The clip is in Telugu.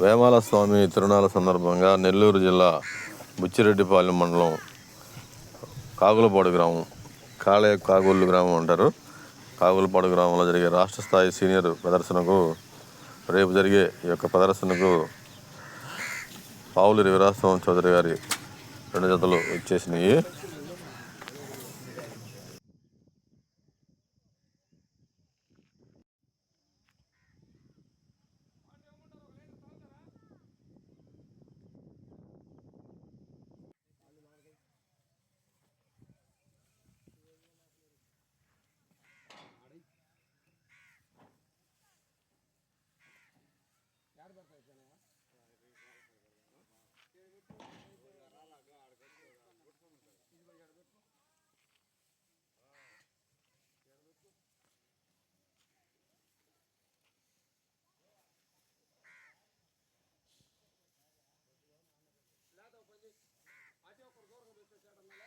వేమాల స్వామి తిరునాళ్ళ సందర్భంగా నెల్లూరు జిల్లా బుచ్చిరెడ్డిపాలెం మండలం కాగులపాడు గ్రామం కాళే కాగుళ్ళు గ్రామం అంటారు. కాగులపాడు గ్రామంలో జరిగే రాష్ట్ర స్థాయి సీనియర్ ప్రదర్శనకు రేపు జరిగే ఈ యొక్క ప్రదర్శనకు పావులూరి వీరాస్వామి చౌదరి గారి రెండు జతలు వచ్చేసినాయి. లేదా పని చేసి అదే ఒకరు దూరం చేసేసాడన్నా